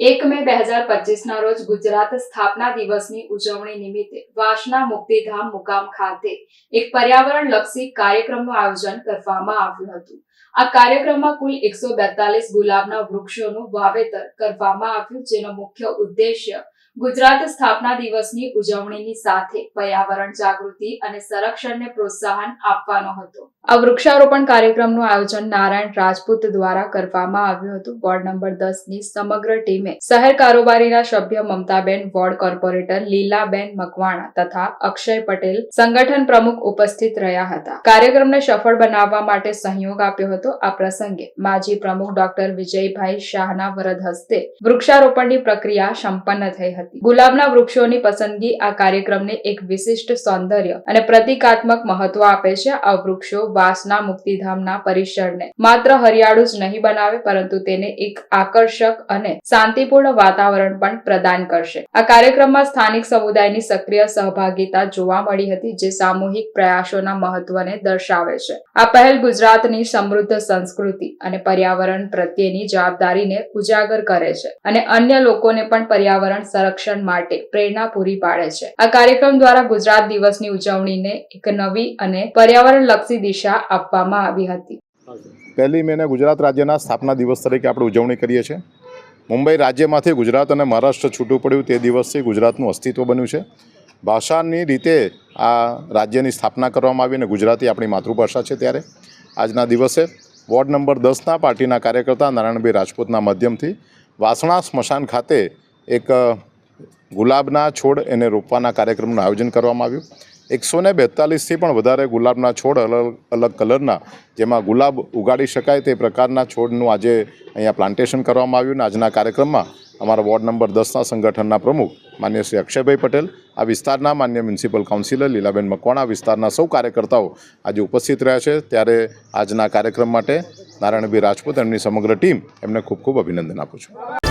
એક મે બે હજાર પચીસના રોજ ગુજરાત સ્થાપના દિવસની ઉજવણી નિમિત્તે વાસના મુક્તિધામ મુકામ ખાતે એક પર્યાવરણ લક્ષી કાર્યક્રમનું આયોજન કરવામાં આવ્યું હતું. આ કાર્યક્રમમાં કુલ એકસો બેતાલીસ ગુલાબના વૃક્ષોનું વાવેતર કરવામાં આવ્યું, જેનો મુખ્ય ઉદ્દેશ્ય ગુજરાત સ્થાપના દિવસની ઉજવણીની સાથે પર્યાવરણ જાગૃતિ અને સંરક્ષણને પ્રોત્સાહન આપવાનો હતો. આ વૃક્ષારોપણ કાર્યક્રમનું આયોજન નારાયણ રાજપૂત દ્વારા કરવામાં આવ્યું હતું. વોર્ડ નંબર દસની સમગ્ર ટીમે શહેર કારોબારીના સભ્ય મમતાબેન, વોર્ડ કોર્પોરેટર લીલાબેન મકવાણા તથા અક્ષય પટેલ સંગઠન પ્રમુખ ઉપસ્થિત રહ્યા હતા. કાર્યક્રમને સફળ બનાવવા માટે સહયોગ આપ્યો હતો. આ પ્રસંગે માજી પ્રમુખ ડોક્ટર વિજયભાઈ શાહના વરદ હસ્તે વૃક્ષારોપણની પ્રક્રિયા સંપન્ન થઈ હતી. ગુલાબના વૃક્ષોની પસંદગી આ કાર્યક્રમને એક વિશિષ્ટ સૌંદર્ય અને પ્રતિકાત્મક મહત્વ આપે છે આ વૃક્ષો વાસના મુક્તિધામના પરિસરને. માત્ર હરિયાળું જ નહીં બનાવે, પરંતુ તેને એક આકર્ષક અને શાંતિપૂર્ણ વાતાવરણ પણ પ્રદાન કરશે. આ કાર્યક્રમમાં સ્થાનિક સમુદાયની સક્રિય સહભાગિતા જોવા મળી હતી, જે સામૂહિક પ્રયાસોના મહત્વને દર્શાવે છે. આ પહેલ ગુજરાતની સમૃદ્ધ સંસ્કૃતિ અને પર્યાવરણ પ્રત્યેની જવાબદારીને ઉજાગર કરે છે અને અન્ય લોકોને પણ પર્યાવરણ સંરક્ષણ માટે પ્રેરણા પૂરી પાડે છે. આ કાર્યક્રમ દ્વારા ગુજરાત દિવસની ઉજવણીને એક નવી અને પર્યાવરણલક્ષી દિશા આપવામાં આવી હતી. પહેલી મેને ગુજરાત રાજ્યના સ્થાપના દિવસ તરીકે આપણે ઉજવણી કરીએ છીએ. મુંબઈ રાજ્યમાંથી ગુજરાત અને મહારાષ્ટ્ર છૂટું પડ્યું તે દિવસથી ગુજરાતનું અસ્તિત્વ બન્યું છે. ભાષાની રીતે આ રાજ્યની સ્થાપના કરવામાં આવી અને ગુજરાતી આપણી માતૃભાષા છે ત્યારે. આજના દિવસે વોર્ડ નંબર દસના પાર્ટીના કાર્યકર્તા નારાયણભાઈ રાજપૂતના માધ્યમથી વાસણા સ્મશાન ખાતે એક ગુલાબના છોડ એને રોપવાના કાર્યક્રમનું આયોજન કરવામાં આવ્યું. એકસો ને બેતાલીસથી પણ વધારે ગુલાબના છોડ અલગ અલગ કલરના જેમાં ગુલાબ ઉગાડી શકાય તે પ્રકારના છોડનું આજે અહીંયા પ્લાન્ટેશન કરવામાં આવ્યું અને આજના કાર્યક્રમમાં અમારા વોર્ડ નંબર દસના સંગઠનના પ્રમુખ માન્ય શ્રી અક્ષયભાઈ પટેલ, આ વિસ્તારના માન્ય મ્યુનિસિપલ કાઉન્સિલર લીલાબેન મકવાણા, વિસ્તારના સૌ કાર્યકર્તાઓ આજે ઉપસ્થિત રહ્યા છે. ત્યારે આજના કાર્યક્રમ માટે નારાયણભાઈ રાજપૂત એમની સમગ્ર ટીમ એમને ખૂબ ખૂબ અભિનંદન આપું છું.